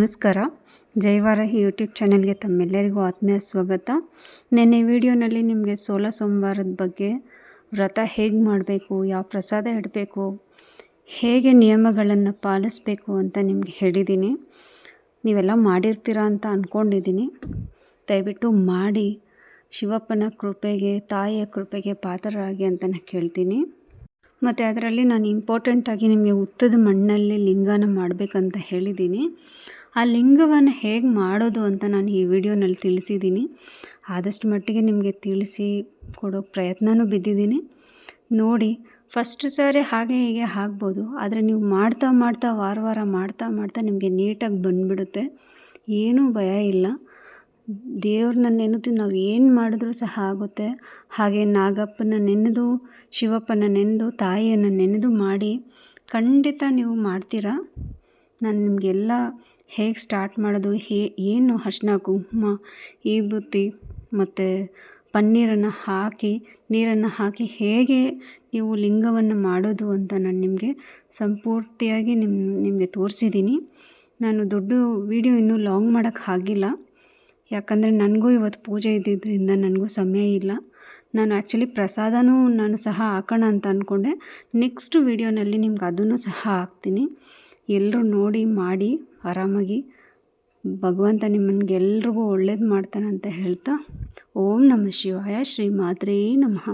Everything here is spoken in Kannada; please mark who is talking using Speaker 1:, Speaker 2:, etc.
Speaker 1: ನಮಸ್ಕಾರ. ಜೈವಾರಾಹಿ ಯೂಟ್ಯೂಬ್ ಚಾನೆಲ್ಗೆ ತಮ್ಮೆಲ್ಲರಿಗೂ ಆತ್ಮೀಯ ಸ್ವಾಗತ. ನಿನ್ನೆ ವಿಡಿಯೋನಲ್ಲಿ ನಿಮಗೆ ಸೋಲ ಸೋಮವಾರದ ಬಗ್ಗೆ ವ್ರತ ಹೇಗೆ ಮಾಡಬೇಕು, ಯಾವ ಪ್ರಸಾದ ಇಡಬೇಕು, ಹೇಗೆ ನಿಯಮಗಳನ್ನು ಪಾಲಿಸಬೇಕು ಅಂತ ನಿಮಗೆ ಹೇಳಿದ್ದೀನಿ. ನೀವೆಲ್ಲ ಮಾಡಿರ್ತೀರಾ ಅಂತ ಅಂದ್ಕೊಂಡಿದ್ದೀನಿ ದಯವಿಟ್ಟು ಮಾಡಿ ಶಿವಪ್ಪನ ಕೃಪೆಗೆ, ತಾಯಿಯ ಕೃಪೆಗೆ ಪಾತ್ರರಾಗಿ ಅಂತ ನಾನು ಕೇಳ್ತೀನಿ. ಮತ್ತು ಅದರಲ್ಲಿ ನಾನು ಇಂಪಾರ್ಟೆಂಟಾಗಿ ನಿಮಗೆ ಉತ್ತದ ಮಣ್ಣಲ್ಲಿ ಲಿಂಗನ ಮಾಡಬೇಕಂತ ಹೇಳಿದ್ದೀನಿ. ಆ ಲಿಂಗವನ್ನು ಹೇಗೆ ಮಾಡೋದು ಅಂತ ನಾನು ಈ ವಿಡಿಯೋನಲ್ಲಿ ತಿಳಿಸಿದ್ದೀನಿ. ಆದಷ್ಟು ಮಟ್ಟಿಗೆ ನಿಮಗೆ ತಿಳಿಸಿ ಕೊಡೋ ಪ್ರಯತ್ನವೂ ಬಿದ್ದಿದ್ದೀನಿ. ನೋಡಿ ಫಸ್ಟ್ ಸಾರಿ ಹಾಗೆ ಹೀಗೆ ಆಗ್ಬೋದು, ಆದರೆ ನೀವು ಮಾಡ್ತಾ ಮಾಡ್ತಾ ವಾರ ವಾರ ಮಾಡ್ತಾ ಮಾಡ್ತಾ ನಿಮಗೆ ನೀಟಾಗಿ ಬಂದುಬಿಡುತ್ತೆ. ಏನೂ ಭಯ ಇಲ್ಲ. ದೇವ್ರನ್ನ ನೆನೆದು ನಾವು ಏನು ಮಾಡಿದ್ರೂ ಸಹ ಆಗುತ್ತೆ. ಹಾಗೆ ನಾಗಪ್ಪನ ನೆನೆದು ಶಿವಪ್ಪನ ನೆನೆದು, ತಾಯಿಯನ್ನು ನೆನೆದು ಮಾಡಿ ಖಂಡಿತ ನೀವು ಮಾಡ್ತೀರಾ? ನಾನು ನಿಮಗೆಲ್ಲ ಹೇಗೆ ಸ್ಟಾರ್ಟ್ ಮಾಡೋದು, ಹೇ, ಏನು ಅರ್ಶಿನ, ಕುಂಕುಮ ವಿಭೂತಿ ಮತ್ತು ಪನ್ನೀರನ್ನು ಹಾಕಿ, ನೀರನ್ನು ಹಾಕಿ ಹೇಗೆ ನೀವು ಲಿಂಗವನ್ನು ಮಾಡೋದು ಅಂತ ನಾನು ನಿಮಗೆ ಸಂಪೂರ್ತಿಯಾಗಿ ನಿಮ್ಮ ನಿಮಗೆ ತೋರಿಸಿದ್ದೀನಿ ನಾನು ದೊಡ್ಡ ವೀಡಿಯೋ ಇನ್ನೂ ಲಾಂಗ್ ಮಾಡೋಕ್ಕೆ ಆಗಿಲ್ಲ. ಯಾಕಂದರೆ ನನಗೂ ಇವತ್ತು ಪೂಜೆ ಇದ್ದಿದ್ದರಿಂದ ನನಗೂ ಸಮಯ ಇಲ್ಲ. ನಾನು ಆ್ಯಕ್ಚುಲಿ ಪ್ರಸಾದನೂ ನಾನು ಸಹ ಹಾಕೋಣ ಅಂತ ಅಂದ್ಕೊಂಡೆ ನೆಕ್ಸ್ಟ್ ವೀಡಿಯೋನಲ್ಲಿ ನಿಮ್ಗೆ ಅದನ್ನು ಸಹ ಹಾಕ್ತೀನಿ. ಎಲ್ಲರೂ ನೋಡಿ, ಮಾಡಿ, ಆರಾಮಾಗಿ ಭಗವಂತ ನಿಮ್ಮನ್ಗೆಲ್ರಿಗೂ ಒಳ್ಳೇದು ಮಾಡ್ತಾನಂತ ಹೇಳ್ತಾ ಓಂ ನಮಃ ಶಿವಾಯ ಶ್ರೀ ಮಾತ್ರೇ ನಮಃ.